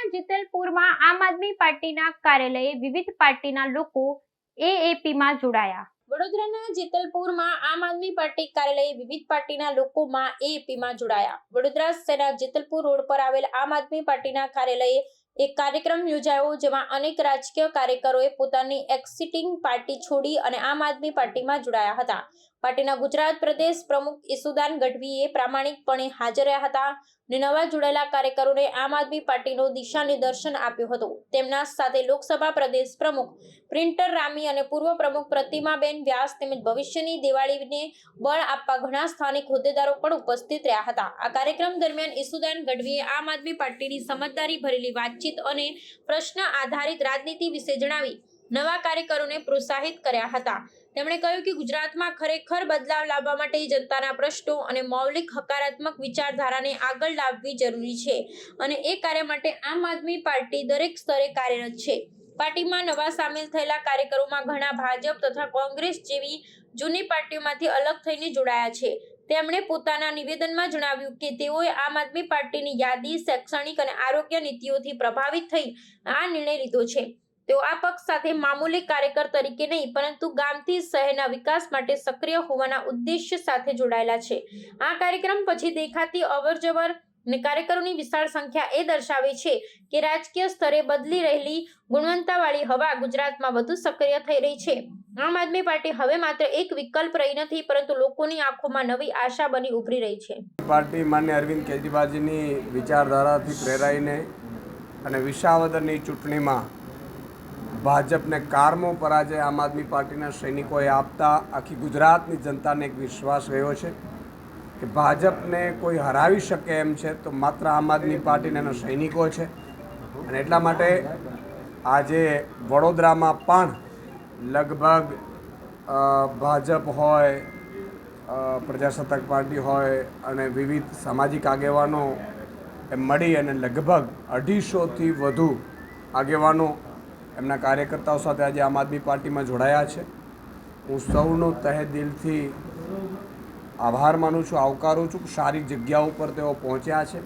વડોદરાના જેતલપુરમાં આમ આદમી પાર્ટીના કાર્યાલયે વિવિધ જોડાયા. વડોદરાના જેતલપુરમાં આમ આદમી પાર્ટી કાર્યાલયે વિવિધ પાર્ટીના લોકોમાં એએપીમાં જોડાયા. વડોદરા જેતલપુર રોડ પર આવેલ આમ આદમી પાર્ટીના કાર્યાલયે એક કાર્યક્રમ યોજાયો જેમાં અનેક રાજકીય કાર્યકરોએ પોતાની એક્સિટિંગ પાર્ટી છોડી અને આમ આદમી પાર્ટીમાં જોડાયા હતા. પાર્ટીના ગુજરાત પ્રદેશ પ્રમુખ ઈસુદાન ગઢવીએ પ્રામાણિકપણે હાજર રહ્યા હતા અને નવા જોડાયેલા કાર્યકરોને આમ આદમી પાર્ટીનો દિશા નિદર્શન આપ્યું હતું. તેમના સાથે લોકસભા પ્રદેશ પ્રમુખ પ્રિન્ટર રામી અને પૂર્વ પ્રમુખ પ્રતિમાબેન વ્યાસ તેમજ ભવિષ્યની દિવાળીને બળ આપવા ઘણા સ્થાનિક હોદ્દેદારો પણ ઉપસ્થિત રહ્યા હતા. આ કાર્યક્રમ દરમિયાન ઈસુદાન ગઢવીએ આમ આદમી પાર્ટીની સમજદારી ભરેલી વાતચીત અને પ્રશ્ન આધારિત રાજનીતિ વિશે જણાવી નવા કાર્યકરોને પ્રોત્સાહિત કર્યા હતા. તેમણે કહ્યું કે ગુજરાતમાં ખરેખર બદલાવ લાવવા માટે જનતાના પ્રશ્નો અને મૌલિક હકારાત્મક વિચારધારાને આગળ લાવવી જરૂરી છે અને એ કાર્ય માટે આમ આદમી પાર્ટી દરેક સ્તરે કાર્યરત છે. પાર્ટીમાં નવા સામેલ થયેલા કાર્યકરોમાં ઘણા ભાજપ તથા કોંગ્રેસ જેવી જૂની પાર્ટીઓમાંથી અલગ થઈને જોડાયા છે. તેમણે પોતાના નિવેદનમાં જણાવ્યું કે તેઓએ આમ આદમી પાર્ટીની યાદી, શૈક્ષણિક અને આરોગ્ય નીતિઓથી પ્રભાવિત થઈ આ નિર્ણય લીધો છે. તેઓ આ પક્ષ સાથે મામૂલી કાર્યકર તરીકે નહીં, પરંતુ ગામથી શહેરના વિકાસ માટે સક્રિય હોવાના ઉદ્દેશ્ય સાથે જોડાયેલા છે. આ કાર્યક્રમ પછી દેખાતી અવરજવર અને કાર્યકરોની વિશાળ સંખ્યા એ દર્શાવે છે કે રાજકીય સ્તરે બદલી રહેલી ગુણવત્તાવાળી હવા ગુજરાતમાં વધુ સક્રિય થઈ રહી છે. આમ આદમી પાર્ટી હવે માત્ર એક વિકલ્પ રહી નથી, પરંતુ લોકોની આંખોમાં નવી આશા બની ઉભરી રહી છે. પાર્ટી માન્ય અરવિંદ કેજરીવાલજીની વિચારધારાથી પ્રેરાઈને અને વિસાવદરની ચૂંટણીમાં ભાજપને કારમો પરાજય આમ આદમી પાર્ટીના સૈનિકોએ આપતા આખી ગુજરાતની જનતાને એક વિશ્વાસ રહ્યો છે કે ભાજપને કોઈ હરાવી શકે એમ છે તો માત્ર આમ આદમી પાર્ટીના એના સૈનિકો છે. અને એટલા માટે આજે વડોદરામાં પણ લગભગ ભાજપ હોય પ્રજાસત્તાક પાર્ટી હોય અને વિવિધ સામાજિક આગેવાનો એ મળી અને લગભગ અઢીસોથી વધુ આગેવાનો એમના કાર્યકર્તાઓ સાથે આજે આમ આદમી પાર્ટીમાં જોડાયા છે. હું સૌનો તહે દિલથી આભાર માનું છું, આવકારું છું સારી જગ્યા ઉપર તેઓ પહોંચ્યા છે.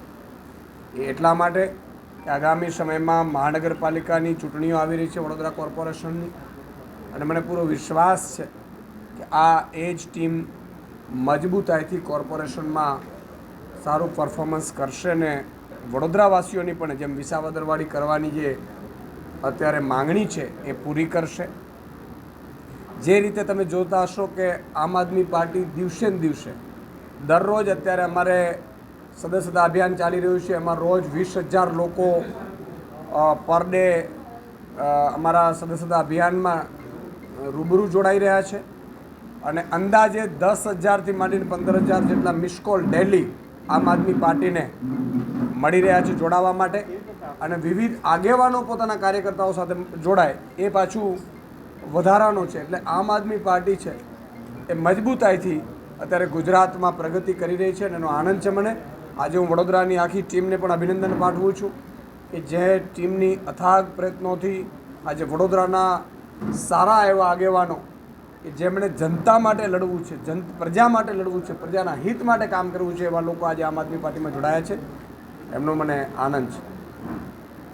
એ એટલા માટે આગામી સમયમાં મહાનગરપાલિકાની ચૂંટણીઓ આવી રહી છે વડોદરા કોર્પોરેશનની. અને મને પૂરો વિશ્વાસ છે કે આ એ જ ટીમ મજબૂતાઈથી કોર્પોરેશનમાં સારું પરફોર્મન્સ કરશે ને વડોદરાવાસીઓની પણ જેમ વિસાવદરવાળી કરવાની જે અત્યારે માંગણી છે એ પૂરી કરશે. જે રીતે તમે જોતા હશો કે આમ આદમી પાર્ટી દિવસે ને દિવસે દરરોજ અત્યારે અમારે સદસ્યતા અભિયાન ચાલી રહ્યું છે. એમાં રોજ વીસ હજાર લોકો પર ડે અમારા સદસ્યતા અભિયાનમાં રૂબરૂ જોડાઈ રહ્યા છે. અને અંદાજે દસ હજારથી માંડીને પંદર હજાર જેટલા મિસ ડેલી આમ આદમી પાર્ટીને મળી રહ્યા છે જોડાવા માટે. અને વિવિધ આગેવાનો પોતાના કાર્યકર્તાઓ સાથે જોડાય. એ પાછું વધારાનું છે. એટલે આમ આદમી પાર્ટી છે એ મજબૂતાઈથી અત્યારે ગુજરાતમાં પ્રગતિ કરી રહી છે અને એનો આનંદ છે મને. આજે હું વડોદરાની આખી ટીમને પણ અભિનંદન પાઠવું છું કે જે ટીમની અથાગ પ્રયત્નોથી આજે વડોદરાના સારા એવા આગેવાનો કે જેમણે જનતા માટે લડવું છે, જન, પ્રજા માટે લડવું છે, પ્રજાના હિત માટે કામ કરવું છે એવા લોકો આજે આમ આદમી પાર્ટીમાં જોડાયા છે. એમનો મને આનંદ છે.